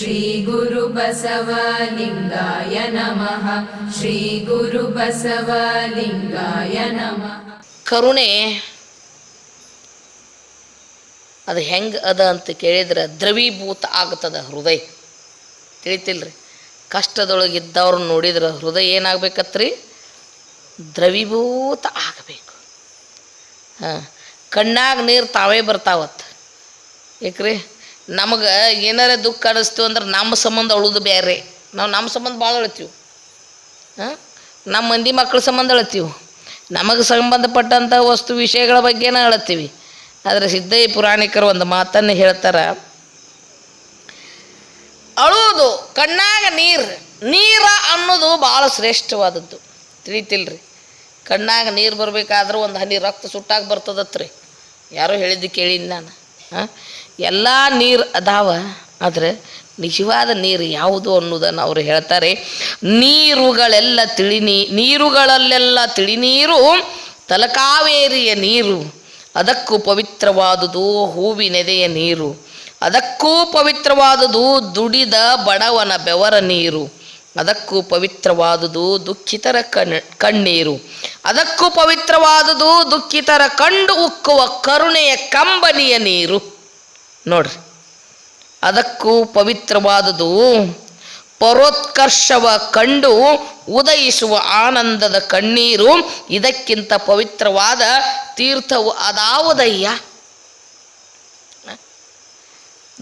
श्रीगुरुबसवलिङ्गाय नमः श्रीगुरुबसवलिङ्गाय नमः ಕರುಣೆ ಅದು ಹೆಂಗೆ ಅದ ಅಂತ ಕೇಳಿದ್ರೆ ದ್ರವೀಭೂತ ಆಗ್ತದ ಹೃದಯ ತಿಳಿತಿಲ್ರಿ ಕಷ್ಟದೊಳಗಿದ್ದವ್ರು ನೋಡಿದ್ರೆ ಹೃದಯ ಏನಾಗ್ಬೇಕತ್ರಿ ದ್ರವೀಭೂತ ಆಗಬೇಕು ಹಾಂ ಕಣ್ಣಾಗ ನೀರು ತಾವೇ ಬರ್ತಾವತ್ತು ಏಕ್ರಿ ನಮಗೆ ಏನಾರ ದುಃಖ ಅನಿಸ್ತು ಅಂದ್ರೆ ನಮ್ಮ ಸಂಬಂಧ ಅಳೋದು ಬೇರೆ ನಾವು ನಮ್ಮ ಸಂಬಂಧ ಭಾಳ ಅಳ್ತೀವಿ. ಹಾಂ? ನಮ್ಮ ಮಂದಿ ಮಕ್ಕಳ ಸಂಬಂಧ ಅಳ್ತೀವಿ. ನಮಗೆ ಸಂಬಂಧಪಟ್ಟಂಥ ವಸ್ತು ವಿಷಯಗಳ ಬಗ್ಗೆನೇ ಅಳತ್ತೀವಿ ಆದರೆ ಸಿದ್ಧಯ್ಯ ಪುರಾಣಿಕರು ಒಂದು ಮಾತನ್ನು ಹೇಳ್ತಾರೆ, ಅಳುವುದು ಕಣ್ಣಾಗ ನೀರು, ನೀರ ಅನ್ನೋದು ಭಾಳ ಶ್ರೇಷ್ಠವಾದದ್ದು. ತಿಳಿತಿಲ್ರಿ. ಕಣ್ಣಾಗ ನೀರು ಬರಬೇಕಾದ್ರೂ ಒಂದು ಹನಿ ರಕ್ತ ಸುಟ್ಟಾಗಿ ಬರ್ತದತ್ರಿ. ಯಾರೋ ಹೇಳಿದ್ದು ಕೇಳೀನಿ ನಾನು. ಹಾಂ? ಎಲ್ಲ ನೀರು ಅದಾವ, ಆದರೆ ನಿಜವಾದ ನೀರು ಯಾವುದು ಅನ್ನೋದನ್ನು ಅವರು ಹೇಳ್ತಾರೆ. ನೀರುಗಳೆಲ್ಲ ತಿಳಿ ನೀ ನೀರುಗಳಲ್ಲೆಲ್ಲ ತಿಳಿ ನೀರು ತಲಕಾವೇರಿಯ ನೀರು, ಅದಕ್ಕೂ ಪವಿತ್ರವಾದುದು ಹೂವಿನೆದೆಯ ನೀರು, ಅದಕ್ಕೂ ಪವಿತ್ರವಾದುದು ದುಡಿದ ಬಡವನ ಬೆವರ ನೀರು, ಅದಕ್ಕೂ ಪವಿತ್ರವಾದುದು ದುಃಖಿತರ ಕಣ್, ಕಣ್ಣೀರು, ಅದಕ್ಕೂ ಪವಿತ್ರವಾದುದು ದುಃಖಿತರ ಕಂಡು ಉಕ್ಕುವ ಕರುಣೆಯ ಕಂಬನಿಯ ನೀರು. ನೋಡ್ರಿ. ಅದಕ್ಕೂ ಪವಿತ್ರವಾದದು ಪರೋತ್ಕರ್ಷವ ಕಂಡು ಉದಯಿಸುವ ಆನಂದದ ಕಣ್ಣೀರು ಇದಕ್ಕಿಂತ ಪವಿತ್ರವಾದ ತೀರ್ಥವು ಅದಾವುದಯ್ಯ.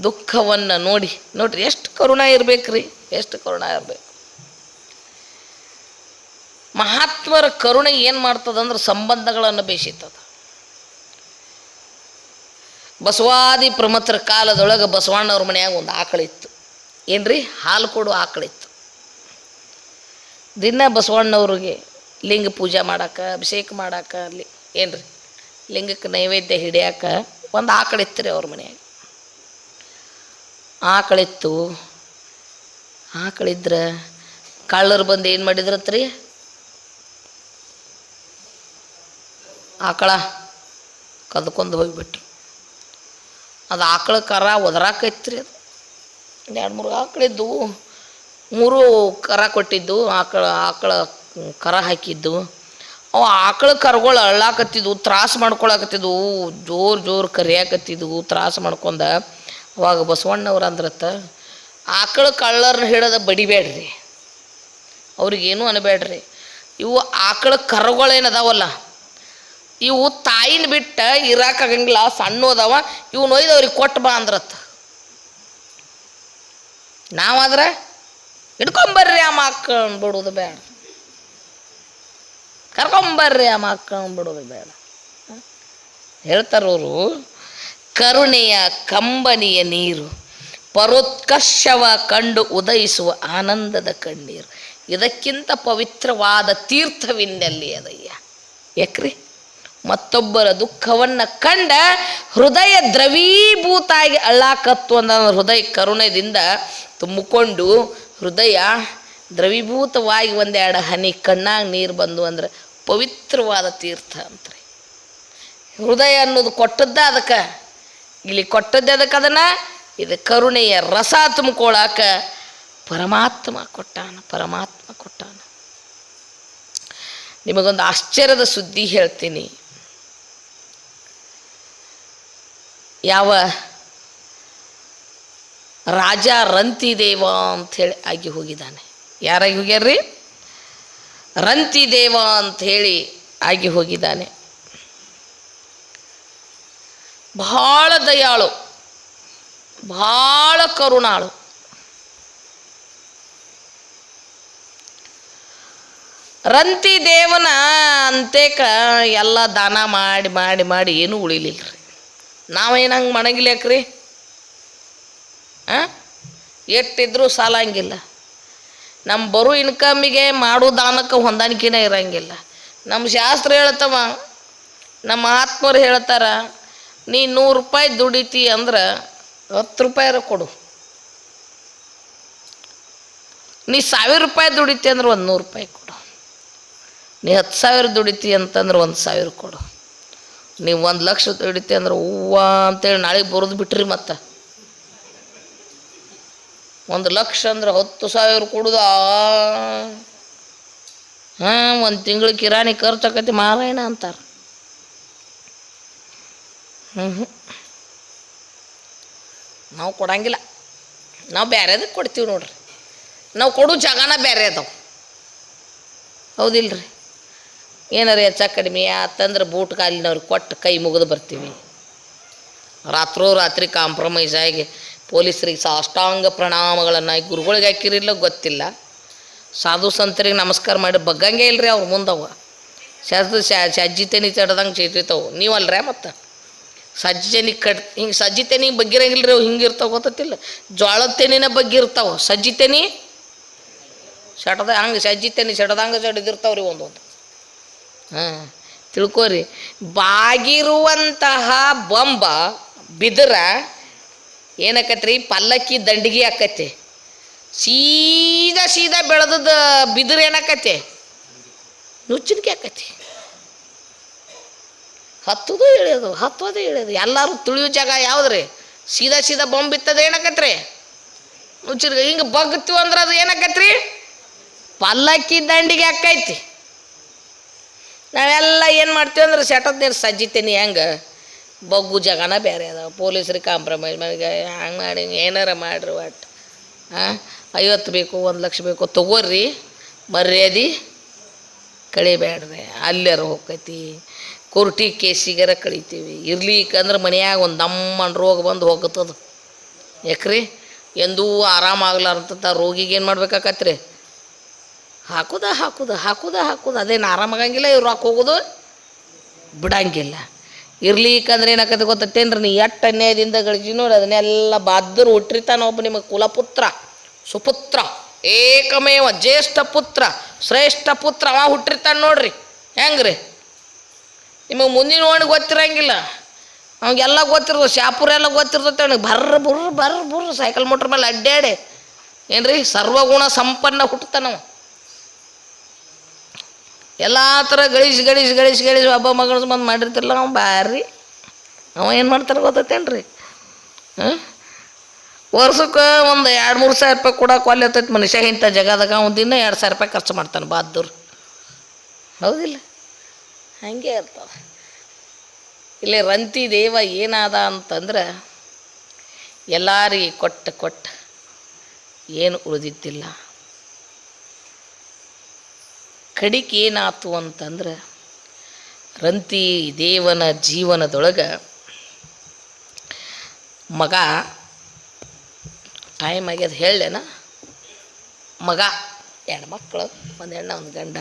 ದುಃಖವನ್ನು ನೋಡಿ, ನೋಡ್ರಿ ಎಷ್ಟು ಕರುಣ ಇರ್ಬೇಕ್ರಿ, ಎಷ್ಟು ಕರುಣ ಇರಬೇಕು. ಮಹಾತ್ಮರ ಕರುಣೆ ಏನು ಮಾಡ್ತದಂದ್ರೆ ಸಂಬಂಧಗಳನ್ನು ಬೇಯಿಸ್ತದ ಬಸವಾದಿ ಪ್ರಮತ್ರ ಕಾಲದೊಳಗೆ ಬಸವಣ್ಣವ್ರ ಮನೆಯಾಗ ಒಂದು ಆಕಳಿತ್ತು ಏನ್ರಿ? ಹಾಲು ಕೊಡು ಆಕಳಿತ್ತು ದಿನ ಬಸವಣ್ಣವ್ರಿಗೆ ಲಿಂಗ ಪೂಜೆ ಮಾಡಕ್ಕೆ ಅಭಿಷೇಕ ಮಾಡಕ್ಕೆ ಅಲ್ಲಿ, ಏನ್ರಿ? ಲಿಂಗಕ್ಕೆ ನೈವೇದ್ಯ ಹಿಡಿಯಾಕ ಒಂದು ಆಕಳಿತ್ತು ರೀ ಅವ್ರ ಮನೆಯಾಗ. ಆಕಳಿತ್ತು ಆಕಳಿದ್ರೆ ಕಳ್ಳರು ಬಂದು ಏನು ಮಾಡಿದ್ರತ್ರಿ? ಆಕಳ ಕದ್ಕೊಂಡು ಹೋಗ್ಬಿಟ್ರು. ಅದು ಆಕಳ ಕರ ಒದರಾಕೈತ್ರಿ ಅದು. ಎರಡು ಮೂರು ಆಕಳಿದ್ದವು ಮೂರು ಕರ ಕೊಟ್ಟಿದ್ದು, ಆಕಳ ಆಕಳ ಕರ ಹಾಕಿದ್ದು. ಅವು ಆಕಳ ಕರ್ಗಳು ಅಳ್ಳಾಕತ್ತಿದ್ವು ತ್ರಾಸ ಮಾಡ್ಕೊಳಕತ್ತಿದ್ವು ಜೋರು ಜೋರು ಕರಿಯಾಕತ್ತಿದ್ವು ತ್ರಾಸ ಮಾಡ್ಕೊಂಡ ಅವಾಗ ಬಸವಣ್ಣವ್ರು ಅಂದ್ರತ್ತ, ಆಕಳ ಕಳ್ಳರ್ನ ಹಿಡದ ಬಡಿಬೇಡ್ರಿ ಅವ್ರಿಗೇನು ಅನ್ಬೇಡ್ರಿ ಇವು ಆಕಳ ಕರುಗಳೇನದಾವಲ್ಲ ಇವು ತಾಯಿನ ಬಿಟ್ಟ ಇರಾಕಾಗಂಗಿಲ್ಲ ಸಣ್ಣ ಅದಾವ. ಇವು ನೊಯ್ದು ಅವ್ರಿಗೆ ಕೊಟ್ಟು ಬಾ ಅಂದ್ರತ್ತ. ನಾವಾದ್ರೆ ಹಿಡ್ಕೊಂಬರ್ರಿ ಆ ಮಕ್ಕಳನ್ನ ಬಿಡೋದು ಬೇಡ. ಕರ್ಕೊಂಬರ್ರಿ ಆ ಮಕ್ಕಳನ್ನ ಬಿಡೋದು ಬೇಡ. ಹೇಳ್ತಾರವರು ಕರುಣೆಯ ಕಂಬನಿಯ ನೀರು, ಪರೋತ್ಕರ್ಷವ ಕಂಡು ಉದಯಿಸುವ ಆನಂದದ ಕಣ್ಣೀರು. ಇದಕ್ಕಿಂತ ಪವಿತ್ರವಾದ ತೀರ್ಥವಿನ್ನೆಲ್ಲಿ ಅದಯ್ಯ? ಯಾಕ್ರಿ? ಮತ್ತೊಬ್ಬರ ದುಃಖವನ್ನು ಕಂಡ ಹೃದಯ ದ್ರವೀಭೂತಾಗಿ ಅಳ್ಳಾಕತ್ತು ಅಂದ ಹೃದಯ ಕರುಣೆದಿಂದ ತುಂಬಿಕೊಂಡು ಹೃದಯ ದ್ರವೀಭೂತವಾಗಿ ಒಂದೆರಡು ಹನಿ ಕಣ್ಣಾಗ ನೀರು ಬಂದು ಅಂದ್ರೆ ಪವಿತ್ರವಾದ ತೀರ್ಥ ಅಂತ್ರಿ. ಹೃದಯ ಅನ್ನೋದು ಕೊಟ್ಟದ್ದ ಅದಕ್ಕೆ. ಇಲ್ಲಿ ಕೊಟ್ಟದ್ದೆ ಅದಕ್ಕೆ ಅದನ್ನು? ಇದು ಕರುಣೆಯ ರಸ ತುಂಬಿಕೊಳ್ಳಾಕ ಪರಮಾತ್ಮ ಕೊಟ್ಟಾನ ಪರಮಾತ್ಮ ಕೊಟ್ಟಾನ. ನಿಮಗೊಂದು ಆಶ್ಚರ್ಯದ ಸುದ್ದಿ ಹೇಳ್ತೀನಿ. ಯಾವ ರಾಜ ರಂತಿದೇವ ಅಂಥೇಳಿ ಆಗಿ ಹೋಗಿದ್ದಾನೆ. ಯಾರಾಗಿ ಹೋಗ್ಯಾರ್ರಿ? ರಂತಿದೇವ ಅಂಥೇಳಿ ಆಗಿ ಹೋಗಿದ್ದಾನೆ. ಬಹಳ ದಯಾಳು, ಭಾಳ ಕರುಣಾಳು. ರಂತಿ ದೇವನ ಅಂತೇಕ ಎಲ್ಲ ದಾನ ಮಾಡಿ ಮಾಡಿ ಮಾಡಿ ಏನೂ ಉಳಿಲಿಲ್ಲ ರೀ ನಾವೇನು ಹಂಗೆ ಮಾಡಂಗಿಲ್ಲಾಕ್ರಿ ಹಾಂ ಎಷ್ಟಿದ್ರೂ ಸಾಲಂಗಿಲ್ಲ. ನಮ್ಮ ಬರೋ ಇನ್ಕಮಿಗೆ ಮಾಡೋ ದಾನಕ್ಕೆ ಹೊಂದಾಣಿಕೆನೇ ಇರಂಗಿಲ್ಲ. ನಮ್ಮ ಶಾಸ್ತ್ರ ಹೇಳ್ತವ, ನಮ್ಮ ಆತ್ಮರು ಹೇಳ್ತಾರ, ನೀ ನೂರು ರೂಪಾಯಿ ದುಡಿತಿ ಅಂದ್ರೆ ಹತ್ತು ರೂಪಾಯಿರ ಕೊಡು. ನೀ ಸಾವಿರ ರೂಪಾಯಿ ದುಡಿತಿ ಅಂದ್ರೆ ಒಂದು ನೂರು ರೂಪಾಯಿ ಕೊಡು. ನೀ ಹತ್ತು ಸಾವಿರ ದುಡಿತಿ ಅಂತಂದ್ರೆ ಒಂದು ಸಾವಿರ ಕೊಡು. ನೀವು ಒಂದು ಲಕ್ಷ ದುಡಿತಿ ಅಂದ್ರೆ ಹೂವ ಅಂತೇಳಿ ನಾಳೆಗೆ ಬರೋದು ಬಿಟ್ರಿ ಮತ್ತೆ. ಒಂದು ಲಕ್ಷ ಅಂದ್ರೆ ಹತ್ತು ಸಾವಿರ ಕೊಡುದ? ಹಾಂ, ಒಂದು ತಿಂಗಳು ಕಿರಾಣಿ ಖರ್ಚು ಆಕತಿ ಮಾರಾಯಣ ಅಂತಾರೆ. ಹ್ಞೂ ಹ್ಞೂ ನಾವು ಕೊಡಂಗಿಲ್ಲ. ನಾವು ಬೇರೆದಕ್ಕೆ ಕೊಡ್ತೀವಿ ನೋಡ್ರಿ. ನಾವು ಕೊಡೋ ಜಾಗನ ಬೇರೆ ಹೌದಿಲ್ಲ ಹೌದಿಲ್ರಿ? ಏನಾರ ಹೆಚ್ಚ ಕಡಿಮೆ ಆತಂದ್ರೆ ಬೂಟ್ ಕಾಲಿನವ್ರಿಗೆ ಕೊಟ್ಟು ಕೈ ಮುಗಿದು ಬರ್ತೀವಿ. ರಾತ್ರೋ ರಾತ್ರಿ ಕಾಂಪ್ರಮೈಸ್ ಆಗಿ ಪೊಲೀಸರಿಗೆ ಸಾಷ್ಟಾಂಗ ಪ್ರಣಾಮಗಳನ್ನು ಗುರುಗಳಿಗೆ ಹಾಕಿರಿಲ್ಲ ಗೊತ್ತಿಲ್ಲ. ಸಾಧು ಸಂತರಿಗೆ ನಮಸ್ಕಾರ ಮಾಡಿ ಬಗ್ಗಂಗೆ ಇಲ್ರಿ ಅವ್ರು ಮುಂದವ ಸಜ್ಜಿ ಸಜ್ಜಿತೆನಿ ಚಡ್ದಂಗೆ ಚೇತಿರ್ತಾವೆ. ನೀವಲ್ರೇ ಮತ್ತು? ಸಜ್ಜೆನಿ ಕಟ್ ಹಿಂಗೆ ಸಜ್ಜಿತೆನಿ ಬಗ್ಗಿರಂಗಿಲ್ರಿ ಅವು ಹಿಂಗೆ ಇರ್ತಾವೆ ಗೊತ್ತಿಲ್ಲ ಜ್ವಾಳದ ತೆನಿನ ಬಗ್ಗಿರ್ತಾವೆ ಸಜ್ಜಿ ತೆನಿ? ಸೆಟದ ಹಂಗೆ ಸಜ್ಜಿತೇನಿ ಸೆಟದಂಗೆ ಸಡಿದಿರ್ತಾವ್ರಿ ಒಂದೊಂದು. ಹಾಂ, ತಿಳ್ಕೊರಿ. ಬಾಗಿರುವಂತಹ ಬೊಂಬ, ಬಿದ್ರ ಏನಕ್ಕತ್ರಿ ಪಲ್ಲಕ್ಕಿ ದಂಡಿಗೆ ಆಕತಿ. ಸೀದಾ ಸೀದಾ ಬೆಳೆದದ ಬಿದಿರು ಏನಾಕತಿ? ನುಚ್ಚಿನ್ಕೆ ಆಕತಿ. ಹತ್ತದು ಇಳಿಯೋದು, ಹತ್ತೋದು ಇಳಿಯೋದು. ಎಲ್ಲರೂ ತುಳಿಯೋ ಜಾಗ ಯಾವ್ದ್ರಿ? ಸೀದಾ ಸೀದಾ ಬೊಂಬ್ ಬಿತ್ತದ ಏನಾಕತ್ರಿ? ನುಚ್ಚಿನ ಹಿಂಗೆ ಬಗ್ತೀವಿ ಅಂದ್ರೆ ಅದು ಏನಾಕತ್ರಿ? ಪಲ್ಲಕ್ಕಿ ದಂಡಿಗೆ ಆಕೈತಿ. ನಾವೆಲ್ಲ ಏನು ಮಾಡ್ತೀವಿ ಅಂದ್ರೆ ಸೆಟದ ನೀರು ಸಜ್ಜಿತೀನಿ, ಹೆಂಗೆ? ಬಗ್ಗು ಜಗನ ಬೇರೆ ಅದಾವೆ. ಪೊಲೀಸ್ರಿಗೆ ಕಾಂಪ್ರಮೈಸ್ ಮಾಡಿ ಹಂಗೆ ಮಾಡಿ, ಏನಾರ ಮಾಡ್ರಿ ಒಟ್ಟು. ಹಾಂ ಐವತ್ತು ಬೇಕು, ಒಂದು ಲಕ್ಷ ಬೇಕು, ತಗೋರಿ. ಮರ್ಯಾದೆ ಕಳಿಬೇಡ್ರಿ ಅಲ್ಲಾರ ಹೋಗ್ತೈತಿ. ಕುರ್ಟಿ ಕೇಸಿಗಾರ ಕಳಿತೀವಿ. ಇರ್ಲಿಕ್ಕಂದ್ರೆ ಮನ್ಯಾಗ ಒಂದು ದಮ್ಮನ್ ರೋಗ ಬಂದು ಹೋಗುತ್ತದು. ಯಾಕ್ರಿ? ಎಂದೂ ಆರಾಮಾಗ್ಲಾರಂತ ರೋಗಿಗೆ ಏನು ಮಾಡ್ಬೇಕಾಕತ್ರಿ? ಹಾಕುದ ಹಾಕುದ ಹಾಕುದ ಹಾಕುದ. ಅದೇನು ಆರಾಮಾಗಂಗಿಲ್ಲ, ಇವ್ರು ರೊಕ್ಕ ಹೋಗೋದು? ಬಿಡಂಗಿಲ್ಲ. ಇರ್ಲಿಕ್ಕಂದ್ರೆ ಏನಾಕತ್ತೆ ಗೊತ್ತೇನ್ರಿ ನೀ ಎಷ್ಟು ಅನ್ಯಾಯದಿಂದ ಗಳಿಸಿ ನೋಡಿ, ಅದನ್ನೆಲ್ಲ ಬಾದ್ರು ಹುಟ್ಟಿರ್ತಾನ ಒಬ್ಬ ನಿಮಗೆ ಕುಲಪುತ್ರ, ಸುಪುತ್ರ, ಏಕಮೇವ ಜ್ಯೇಷ್ಠ ಪುತ್ರ, ಶ್ರೇಷ್ಠ ಪುತ್ರ, ಅವ ಹುಟ್ಟಿರ್ತಾನೆ ನೋಡ್ರಿ. ಹೆಂಗ್ರಿ? ನಿಮಗೆ ಮುಂದಿನ ಓಣಿ ಗೊತ್ತಿರಂಗಿಲ್ಲ. ಅವಾಗೆಲ್ಲ ಗೊತ್ತಿರ್ತದೆ ಶಾಪುರ ಎಲ್ಲ ಗೊತ್ತಿರ್ತೈತೆ ಅವ್ನಿಗೆ. ಬರ್ರ ಬುರ್ರ ಬರ್ರ ಬುರ್ರ ಸೈಕಲ್ ಮೋಟ್ರ್ ಮೇಲೆ ಅಡ್ಡಾಡಿ. ಏನ್ರಿ? ಸರ್ವಗುಣ ಸಂಪನ್ನ ಹುಟ್ಟುತ್ತಾನವ ಎಲ್ಲ ಥರ ಗಳಿಸಿ ಗಳಿಸಿ ಗಳಿಸಿ ಗಳಿಸಿ ಹಬ್ಬ ಮಗಳು ಬಂದು ಮಾಡಿರ್ತಿರಲ್ಲ ಅವ್ನು ಬಾರಿ ಅವ ಏನು ಮಾಡ್ತಾರೆ ಗೊತ್ತೈತೇನ್ರಿ? ಹಾಂ? ವರ್ಷಕ್ಕೆ ಒಂದು ಎರಡು ಮೂರು ಸಾವಿರ ರೂಪಾಯಿ ಕೊಡೋಕೆ ಒಲ್ಲೆ ಹತ್ತೈತೆ ಮನುಷ್ಯ, ಇಂಥ ಜಗದಾಗ ಅವ್ನು ದಿನ ಎರಡು ಸಾವಿರ ರೂಪಾಯಿ ಖರ್ಚು ಮಾಡ್ತಾನೆ ಬಾದ್ದೂರು ಹೌದಿಲ್ಲ? ಹಂಗೆ ಇರ್ತದೆ. ಇಲ್ಲಿ ರಂತಿ ದೇವ ಏನಾದ ಅಂತಂದ್ರೆ ಎಲ್ಲರಿಗೆ ಕೊಟ್ಟು ಕೊಟ್ಟು ಏನು ಉಳಿದಿದ್ದಿಲ್ಲ. ಕಡಿಕೆ ಏನಾತು ಅಂತಂದ್ರೆ, ರಂತಿ ದೇವನ ಜೀವನದೊಳಗೆ ಮಗ ಟೈಮ್ ಆಗ್ಯದ ಹೇಳೇನ ಮಗ, ಎರಡು ಮಕ್ಕಳು ಒಂದು ಹೆಣ್ಣ, ಒಂದು ಗಂಡ,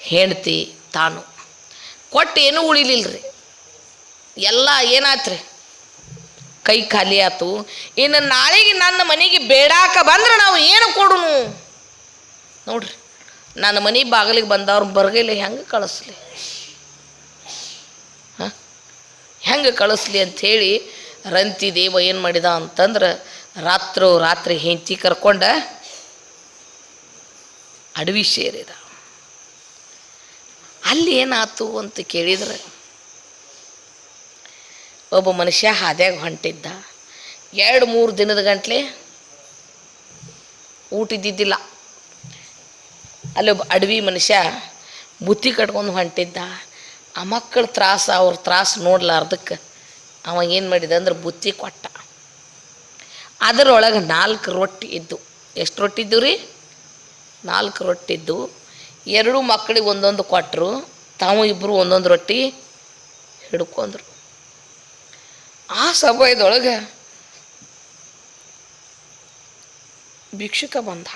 ಹೆಂಡ್ತಿ, ತಾನು. ಕೊಟ್ಟು ಏನೂ ಉಳಿಲಿಲ್ಲ ರೀ ಎಲ್ಲ ಏನಾತ್ರಿ? ಕೈ ಖಾಲಿ ಆಯ್ತು ಇನ್ನು ನಾಳೆಗೆ ನನ್ನ ಮನೆಗೆ ಬೇಡಾಕ ಬಂದ್ರೆ ನಾವು ಏನು ಕೊಡುನು? ನೋಡ್ರಿ. ನನ್ನ ಮನೆ ಬಾಗಿಲಿಗೆ ಬಂದವ್ರು ಬರಗೈಲಿ ಹೆಂಗೆ ಕಳಿಸ್ಲಿ? ಹಾಂ? ಹೆಂಗೆ ಕಳಿಸ್ಲಿ ಅಂಥೇಳಿ ರಂತಿ ದೇವ ಏನು ಮಾಡಿದ ಅಂತಂದ್ರೆ ರಾತ್ರೋ ರಾತ್ರಿ ಹೆಂಡತಿ ಕರ್ಕೊಂಡ ಅಡವಿ ಸೇರಿದ. ಅಲ್ಲಿ ಏನಾಯ್ತು ಅಂತ ಕೇಳಿದ್ರೆ ಒಬ್ಬ ಮನುಷ್ಯ ಹಾದ್ಯಾಗ ಹೊಂಟಿದ್ದ. ಎರಡು ಮೂರು ದಿನದ ಗಂಟ್ಲೆ ಊಟ ಇದ್ದಿದ್ದಿಲ್ಲ. ಅಲ್ಲೊಬ್ಬ ಅಡವಿ ಮನುಷ್ಯ ಬುತ್ತಿ ಕಟ್ಕೊಂಡು ಹೊಂಟಿದ್ದ. ಆ ಮಕ್ಕಳ ತ್ರಾಸ, ಅವ್ರ ತ್ರಾಸು ನೋಡ್ಲಾರ್ದಕ್ಕೆ ಅವ ಏನು ಮಾಡಿದ ಅಂದ್ರೆ ಬುತ್ತಿ ಕೊಟ್ಟ. ಅದರೊಳಗೆ ನಾಲ್ಕು ರೊಟ್ಟಿ ಇದ್ದು. ಎಷ್ಟು ರೊಟ್ಟಿ ಇದ್ದು ರೀ? ನಾಲ್ಕು ರೊಟ್ಟಿ ಇದ್ದು. ಎರಡು ಮಕ್ಕಳಿಗೆ ಒಂದೊಂದು ಕೊಟ್ಟರು ತಾವು ಇಬ್ಬರು ಒಂದೊಂದು ರೊಟ್ಟಿ ಹಿಡ್ಕೊಂಡ್ರು. ಆ ಸಮಯದೊಳಗೆ ಭಿಕ್ಷುಕ ಬಂದ.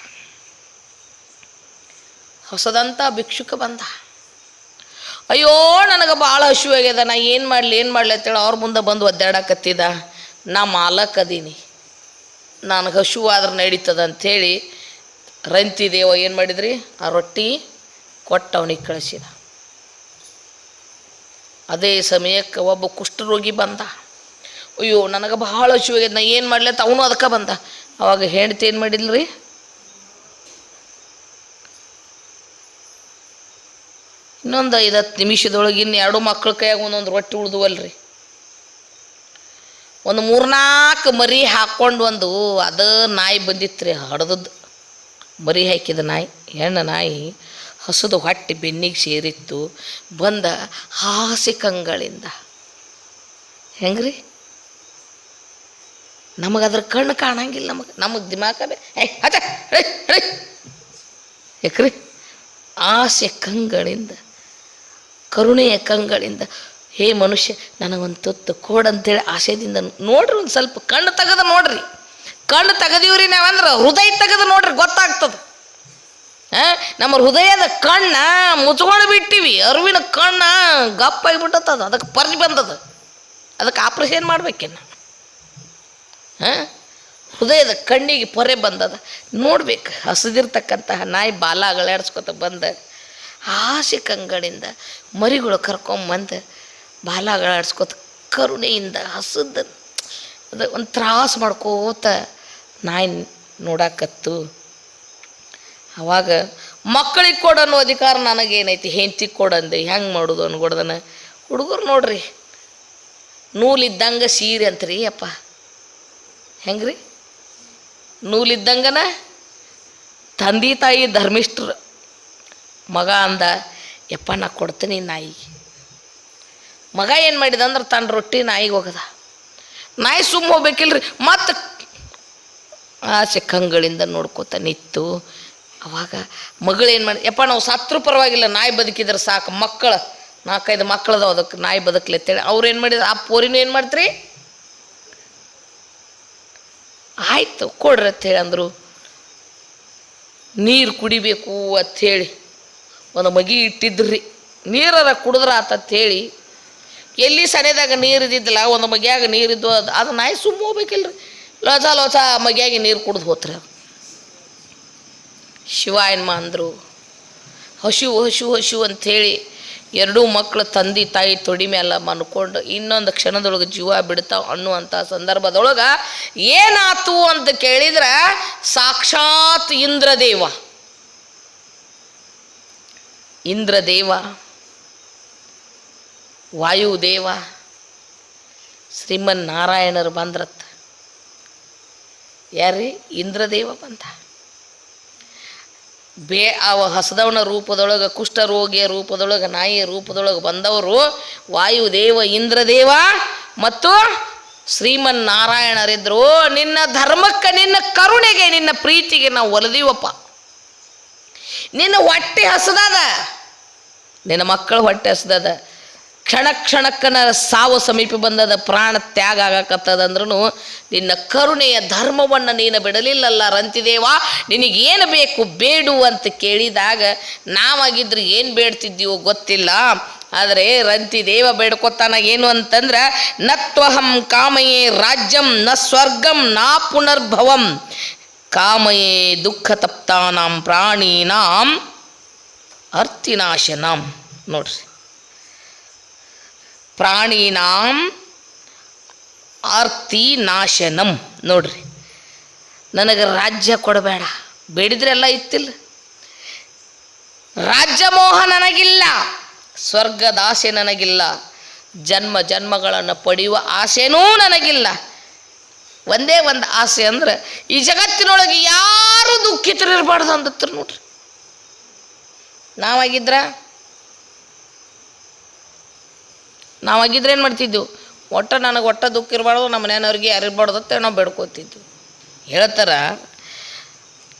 ಹೊಸದಂಥ ಭಿಕ್ಷುಕ ಬಂದ. ಅಯ್ಯೋ, ನನಗೆ ಭಾಳ ಹಸಿವು ಆಗ್ಯದ. ನಾ ಏನು ಮಾಡಲಿ ಏನು ಮಾಡಲಿ ಅಂತೇಳಿ ಅವ್ರ ಮುಂದೆ ಬಂದು ಒದ್ದಾಡಕತ್ತಿದ. ನಾ ಮಾಲಕ್ ಅದೀನಿ. ನನಗೆ ಹಸಿವು ಆದ್ರೆ ನಡೀತದ ಅಂಥೇಳಿ ರಂತಿ ದೇವ ಏನು ಮಾಡಿದ್ರಿ? ಆ ರೊಟ್ಟಿ ಕೊಟ್ಟು ಅವನಿಗೆ ಕಳಿಸಿದ. ಅದೇ ಸಮಯಕ್ಕೆ ಒಬ್ಬ ಕುಷ್ಠರೋಗಿ ಬಂದ. ಅಯ್ಯೋ, ನನಗೆ ಭಾಳ ಹಸಿವು ಆಗ್ಯದ. ನಾ ಏನು ಮಾಡಲಿ ಅಂತ ಅವನು ಅದಕ್ಕೆ ಬಂದ. ಅವಾಗ ಹೆಂಡ್ತಿ ಏನು ಮಾಡಿಲ್ರಿ? ಇನ್ನೊಂದು ಐದು ಹತ್ತು ನಿಮಿಷದೊಳಗೆ ಇನ್ನು ಎರಡು ಮಕ್ಳ ಕೈಯಾಗ ಒಂದೊಂದು ರೊಟ್ಟಿ ಉಳ್ದುವಲ್ರಿ. ಒಂದು ಮೂರ್ನಾಲ್ಕು ಮರಿ ಹಾಕ್ಕೊಂಡು ಒಂದು ಅದು ನಾಯಿ ಬಂದಿತ್ತು ರೀ ಹಡ್ದದ್ದು ಮರಿ ಹಾಕಿದ ನಾಯಿ, ಹೆಣ್ಣು ನಾಯಿ ಹಸುದು ಹೊಟ್ಟೆ ಬೆನ್ನಿಗೆ ಸೇರಿತ್ತು, ಬಂದ ಹಾಸಿ ಕಂಗಳಿಂದ. ಹೆಂಗ್ರಿ? ನಮಗೆ ಅದ್ರ ಕಣ್ಣು ಕಾಣಂಗಿಲ್ಲ ನಮಗೆ ನಮಗೆ ದಿಮಾಕಬೇ ಏ ಹಚ್ಚ ಯಾಕ್ರಿ ಆಸೆ ಕಂಗಳಿಂದ. ಕರುಣೆಯ ಕಂಗಳಿಂದ, ಹೇ ಮನುಷ್ಯ, ನನಗೊಂದು ತುತ್ತು ಕೊಡಂತೇಳಿ ಆಸೆದಿಂದ ನೋಡ್ರಿ ಒಂದು ಸ್ವಲ್ಪ ಕಣ್ಣು ತೆಗೆದು ನೋಡ್ರಿ. ಕಣ್ಣು ತೆಗೆದೀವ್ರಿ ನಾವಂದ್ರೆ ಹೃದಯ ತೆಗೆದು ನೋಡ್ರಿ, ಗೊತ್ತಾಗ್ತದೆ. ಹಾಂ ನಮ್ಮ ಹೃದಯದ ಕಣ್ಣ ಮುಚ್ಕೊಂಡು ಬಿಟ್ಟಿವಿ, ಅರಿವಿನ ಕಣ್ಣ ಗಪ್ಪಾಗಿಬಿಟ್ಟದ ಅದಕ್ಕೆ ಪರ್ಜಿ ಬಂದದ. ಅದಕ್ಕೆ ಆಪ್ರೇಷನ್ ಮಾಡ್ಬೇಕೇನು ಹಾಂ ಹೃದಯದ ಕಣ್ಣಿಗೆ ಪೊರೆ ಬಂದದ. ನೋಡ್ಬೇಕು, ಹಸಿದಿರ್ತಕ್ಕಂತಹ ನಾಯಿ ಬಾಲ ಅಗಳಾಡ್ಸ್ಕೊತ ಬಂದ. ಆಸೆ ಕಂಗಳಿಂದ ಮರಿಗಳು ಕರ್ಕೊಂಬಂದು ಬಾಲ ಅಗಳಾಡ್ಸ್ಕೊತ ಕರುಣೆಯಿಂದ ಹಸದ ಅದು ಒಂದು ತ್ರಾಸು ಮಾಡ್ಕೋತ ನಾಯಿ ನೋಡಾಕತ್ತು. ಅವಾಗ ಮಕ್ಕಳಿಗೆ ಅನ್ನೋ ಅಧಿಕಾರ ನನಗೇನೈತಿ? ಹೆಂಡತಿ ಕೊಡಂದೆ ಹೆಂಗೆ ಮಾಡೋದು ಅನ್ಕೊಡ್ದನ ಹುಡುಗರು ನೋಡ್ರಿ. ನೂಲಿದ್ದಂಗೆ ಸೀರೆ ಅಂತ್ರಿ ಅಪ್ಪ. ಹೆಂಗ್ರಿ? ನೂಲಿದ್ದಂಗನ ತಂದೆ ತಾಯಿ ಧರ್ಮಿಷ್ಟ್ರು ಮಗ ಅಂದ, ಯಪ್ಪ, ನಾ ಕೊಡ್ತೀನಿ ನಾಯಿಗೆ. ಮಗ ಏನು ಮಾಡಿದ ಅಂದ್ರೆ ತನ್ನ ರೊಟ್ಟಿ ನಾಯಿಗೆ ಹೋಗದ. ನಾಯಿ ಸುಮ್ಮ ಹೋಗ್ಬೇಕಿಲ್ರಿ ಮತ್ತು ಆ ಕಂಗಳಿಂದ ನೋಡ್ಕೋತ ನಿತ್ತು ಅವಾಗ ಮಗಳೇನು ಮಾಡಿ, ಯಪ್ಪ, ನಾವು ಸತ್ರು ಪರವಾಗಿಲ್ಲ, ನಾಯಿ ಬದುಕಿದ್ರೆ ಸಾಕು, ಮಕ್ಕಳು, ನಾಲ್ಕೈದು ಮಕ್ಕಳದ ಅದಕ್ಕೆ ನಾಯಿ ಬದುಕಲಿ ಅಂತೇಳಿ. ಅವ್ರು ಏನು ಮಾಡಿದ್ರು ಆ ಪೋರಿನೂ ಏನು ಮಾಡ್ತೀರಿ? ಆಯ್ತು, ಕೊಡ್ರಿ ಅಂತೇಳಿ ಅಂದರು. ನೀರು ಕುಡಿಬೇಕು ಅಂಥೇಳಿ ಒಂದು ಮಗಿ ಇಟ್ಟಿದ್ರಿ, ನೀರರ ಕುಡಿದ್ರ ಆತಂತೇಳಿ ಎಲ್ಲಿ ಸನೆದಾಗ ನೀರು ಇದ್ದಿದ್ದಿಲ್ಲ, ಒಂದು ಮಗಿಯಾಗ ನೀರಿದ್ದು ಅದು ಅದು ನಾಯಿ ಸುಮ್ಮ ಹೋಗ್ಬೇಕಿಲ್ರಿ. ಲೋಚ ಲೋಚ ಮಗಿಯಾಗಿ ನೀರು ಕುಡ್ದು ಹೋತ್ರಿ ಅದು ಶಿವ ಏನ್ಮ ಅಂದರು ಹಸು ಹಸು ಹಸು ಅಂಥೇಳಿ ಎರಡೂ ಮಕ್ಕಳು ತಂದೆ ತಾಯಿ ತೊಡಿ ಮೇಲೆ ಮನ್ಕೊಂಡು ಇನ್ನೊಂದು ಕ್ಷಣದೊಳಗೆ ಜೀವ ಬಿಡ್ತಾವೆ ಅನ್ನುವಂಥ ಸಂದರ್ಭದೊಳಗೆ ಏನಾತು ಅಂತ ಕೇಳಿದ್ರೆ ಸಾಕ್ಷಾತ್ ಇಂದ್ರದೇವ. ಇಂದ್ರದೇವ, ವಾಯುದೇವ ಶ್ರೀಮನ್ ನಾರಾಯಣರು ಬಂದ್ರತ್ತ. ಯಾರ್ರಿ? ಇಂದ್ರದೇವ ಬಂದ. ಬೇ, ಅವ ಹಸದವನ ರೂಪದೊಳಗೆ ಕುಷ್ಠರೋಗಿಯ ರೂಪದೊಳಗೆ, ನಾಯಿಯ ರೂಪದೊಳಗೆ ಬಂದವರು ವಾಯುದೇವ, ಇಂದ್ರದೇವ ಮತ್ತು ಶ್ರೀಮನ್ ನಾರಾಯಣರಿದ್ದರು ನಿನ್ನ ಧರ್ಮಕ್ಕೆ, ನಿನ್ನ ಕರುಣೆಗೆ, ನಿನ್ನ ಪ್ರೀತಿಗೆ ನಾವು ಒಲಿದೀವಪ್ಪ. ನಿನ್ನ ಹೊಟ್ಟೆ ಹಸದದ ನಿನ್ನ ಮಕ್ಕಳು ಹೊಟ್ಟೆ ಹಸ್ದದ. ಕ್ಷಣ ಕ್ಷಣಕ್ಕನ ಸಾವು ಸಮೀಪ ಬಂದದ, ಪ್ರಾಣ ತ್ಯಾಗ ಆಗಕತ್ತದಂದ್ರೂ ನಿನ್ನ ಕರುಣೆಯ ಧರ್ಮವನ್ನು ನೀನು ಬಿಡಲಿಲ್ಲಲ್ಲ, ರಂತಿದೇವ, ನಿನಗೇನು ಬೇಕು ಬೇಡು ಅಂತ ಕೇಳಿದಾಗ ನಾವಾಗಿದ್ರೆ ಏನು ಬೇಡ್ತಿದ್ದೀವೋ ಗೊತ್ತಿಲ್ಲ. ಆದರೆ ರಂತಿದೇವ ಬೇಡ್ಕೊತಾನ ಏನು ಅಂತಂದ್ರೆ ನತ್ವಹಂ ಕಾಮಯೇ ರಾಜ್ಯಂ, ನ ಸ್ವರ್ಗಂ ನಾ ಪುನರ್ಭವಂ. ಕಾಮಯೇ ದುಃಖ ತಪ್ತಾನಾಂ ಪ್ರಾಣೀನಾಂ. ಅರ್ತಿನಾಶನಂ. ನೋಡ್ರಿ. ಪ್ರಾಣಿನಾಂ ಆರ್ತಿ ನಾಶನಂ ನೋಡ್ರಿ. ನನಗೆ ರಾಜ್ಯ ಕೊಡಬೇಡ. ಬೇಡಿದ್ರೆ ಎಲ್ಲ ಇತ್ತಿಲ್ಲ. ರಾಜ್ಯ ಮೋಹ ನನಗಿಲ್ಲ. ಸ್ವರ್ಗದಾಸೆ ನನಗಿಲ್ಲ. ಜನ್ಮ ಜನ್ಮಗಳನ್ನು ಪಡೆಯುವ ಆಸೆನೂ ನನಗಿಲ್ಲ. ಒಂದೇ ಒಂದು ಆಸೆ ಅಂದ್ರೆ ಈ ಜಗತ್ತಿನೊಳಗೆ ಯಾರು ದುಃಖಿತರಿರಬಾರ್ದು ಅಂದತ್ರ ನೋಡ್ರಿ. ನಾವಾಗಿದ್ರ? ನಾವಾಗಿದ್ರೆ ಏನು ಮಾಡ್ತಿದ್ದೆವು ಒಟ್ಟು ನನಗೆ ಒಟ್ಟ ದುಃಖ ಇರಬಾರ್ದು, ನಮ್ಮ ಮನೆಯವ್ರಿಗೆ ಯಾರು ಅಂತ ನಾವು ಬೇಡ್ಕೋತಿದ್ವು. ಹೇಳ್ತಾರ,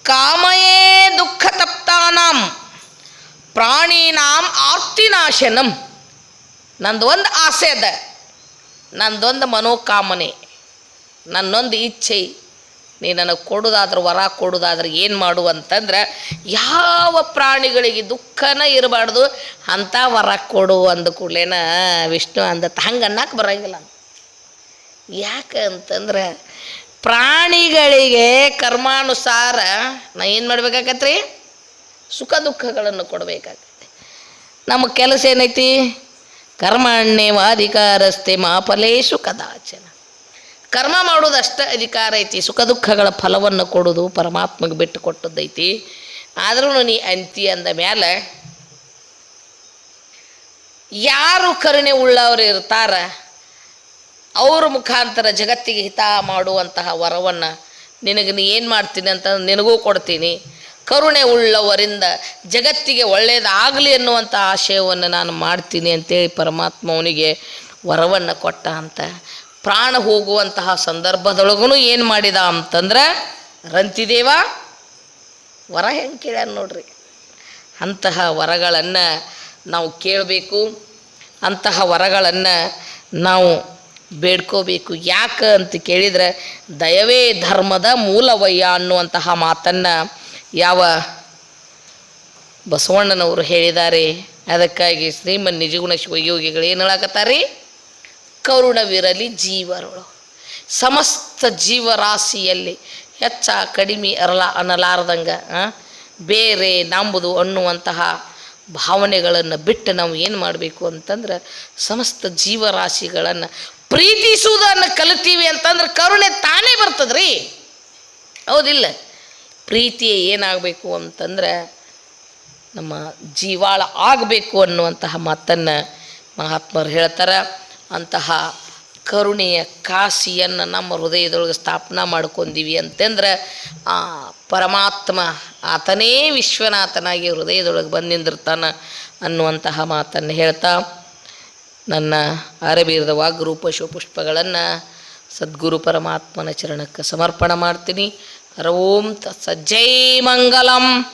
ಕಾಮಯೇ ದುಃಖ ತಪ್ತಾನಾಂ, ಪ್ರಾಣೀನಾಂ ಆರ್ತಿನಾಶನಂ ನಂದು ಒಂದು ಆಸೆ ಅದ, ನಂದೊಂದು ಮನೋಕಾಮನೆ, ನನ್ನೊಂದು ಇಚ್ಛೆ. ನೀ ನನಗೆ ಕೊಡೋದಾದ್ರೆ ವರ ಕೊಡೋದಾದ್ರೆ ಏನು ಮಾಡು ಅಂತಂದ್ರೆ ಯಾವ ಪ್ರಾಣಿಗಳಿಗೆ ದುಃಖನ ಇರಬಾರ್ದು, ಅಂಥ ವರ ಕೊಡು ಅಂದ ಕೂಡಲೇನ ವಿಷ್ಣು ಅಂದತ್ತ ಹಂಗೆ ಅನ್ನಕ್ಕೆ ಬರಂಗಿಲ್ಲ ಯಾಕೆ ಅಂತಂದ್ರೆ ಪ್ರಾಣಿಗಳಿಗೆ ಕರ್ಮಾನುಸಾರ ನಾ ಏನು ಮಾಡ್ಬೇಕಾಗತ್ರಿ ಸುಖ ದುಃಖಗಳನ್ನು ಕೊಡಬೇಕಾಗತ್ತೆ ನಮ್ಮ ಕೆಲಸ ಏನೈತಿ? ಕರ್ಮಣ್ಯವಾಧಿಕಾರಸ್ತೆ ಮಾಫಲೇಶು ಕದಾಚನ. ಕರ್ಮ ಮಾಡೋದಷ್ಟೇ ಅಧಿಕಾರ ಐತಿ, ಸುಖ ದುಃಖಗಳ ಫಲವನ್ನು ಕೊಡೋದು ಪರಮಾತ್ಮಗೆ ಬಿಟ್ಟು ಕೊಟ್ಟದ್ದೈತಿ. ಆದ್ರೂ ನೀ ಅಂತಿ ಅಂದ ಮೇಲೆ ಯಾರು ಕರುಣೆ ಉಳ್ಳವರು ಇರ್ತಾರ, ಅವ್ರ ಮುಖಾಂತರ ಜಗತ್ತಿಗೆ ಹಿತ ಮಾಡುವಂತಹ ವರವನ್ನು ನಿನಗೆ ನೀ ಏನು ಮಾಡ್ತೀನಿ ಅಂತ ನಿನಗೂ ಕೊಡ್ತೀನಿ. ಕರುಣೆ ಉಳ್ಳವರಿಂದ ಜಗತ್ತಿಗೆ ಒಳ್ಳೆಯದಾಗಲಿ ಅನ್ನುವಂಥ ಆಶಯವನ್ನು ನಾನು ಮಾಡ್ತೀನಿ ಅಂತೇಳಿ ಪರಮಾತ್ಮ ಅವನಿಗೆ ವರವನ್ನು ಕೊಟ್ಟ ಅಂತ. ಪ್ರಾಣ ಹೋಗುವಂತಹ ಸಂದರ್ಭದೊಳಗೂ ಏನು ಮಾಡಿದ ಅಂತಂದ್ರೆ, ರಂತಿದೇವ, ವರ ಹೆಂಗೆ ಕೇಳ್ಯಾರ ನೋಡ್ರಿ. ಅಂತಹ ವರಗಳನ್ನು ನಾವು ಕೇಳಬೇಕು, ಅಂತಹ ವರಗಳನ್ನು ನಾವು ಬೇಡ್ಕೋಬೇಕು. ಯಾಕೆ ಅಂತ ಕೇಳಿದರೆ, ದಯವೇ ಧರ್ಮದ ಮೂಲವಯ್ಯ ಅನ್ನುವಂತಹ ಮಾತನ್ನು ಯಾವ ಬಸವಣ್ಣನವರು ಹೇಳಿದ್ದಾರೆ ಅದಕ್ಕಾಗಿ ಶ್ರೀಮನ್ ನಿಜಗುಣ ಶಿವಯೋಗಿಗಳು ಏನು ಹೇಳಕತ್ತಾರೆ? ಕರುಣವಿರಲಿ ಜೀವರೊಳು. ಸಮಸ್ತ ಜೀವರಾಶಿಯಲ್ಲಿ ಹೆಚ್ಚ ಕಡಿಮೆ ಅರಲ ಅನ್ನಲಾರ್ದಂಗೆ ಬೇರೆ ನಂಬುದು ಅನ್ನುವಂತಹ ಭಾವನೆಗಳನ್ನು ಬಿಟ್ಟು ನಾವು ಏನು ಮಾಡಬೇಕು ಅಂತಂದ್ರೆ ಸಮಸ್ತ ಜೀವರಾಶಿಗಳನ್ನು ಪ್ರೀತಿಸುವುದನ್ನು ಕಲಿತೀವಿ ಅಂತಂದ್ರೆ ಕರುಣೆ ತಾನೇ ಬರ್ತದ್ರಿ. ಹೌದಿಲ್ಲ? ಪ್ರೀತಿ ಏನಾಗಬೇಕು ಅಂತಂದ್ರೆ ನಮ್ಮ ಜೀವಾಳ ಆಗಬೇಕು ಅನ್ನುವಂತಹ ಮಾತನ್ನು ಮಹಾತ್ಮರು ಹೇಳ್ತಾರೆ. ಅಂತಹ ಕರುಣೆಯ ಕಾಸಿಯನ್ನು ನಮ್ಮ ಹೃದಯದೊಳಗೆ ಸ್ಥಾಪನಾ ಮಾಡ್ಕೊಂಡೀವಿ ಅಂತಂದ್ರೆ, ಆ ಪರಮಾತ್ಮ ಆತನೇ ವಿಶ್ವನಾಥನಾಗಿ ಹೃದಯದೊಳಗೆ ಬಂದು ನಿಂದಿರ್ತಾನ ಅನ್ನುವಂತಹ ಮಾತನ್ನು ಹೇಳ್ತಾ, ನನ್ನ ಅರಬೀರದ ವಾಗ್ರೂಪ ಶಿವಪುಷ್ಪಗಳನ್ನು ಸದ್ಗುರು ಪರಮಾತ್ಮನ ಚರಣಕ್ಕೆ ಸಮರ್ಪಣ ಮಾಡ್ತೀನಿ. ಓಂ ತತ್ಸಜ್ಜೈ ಮಂಗಲಂ.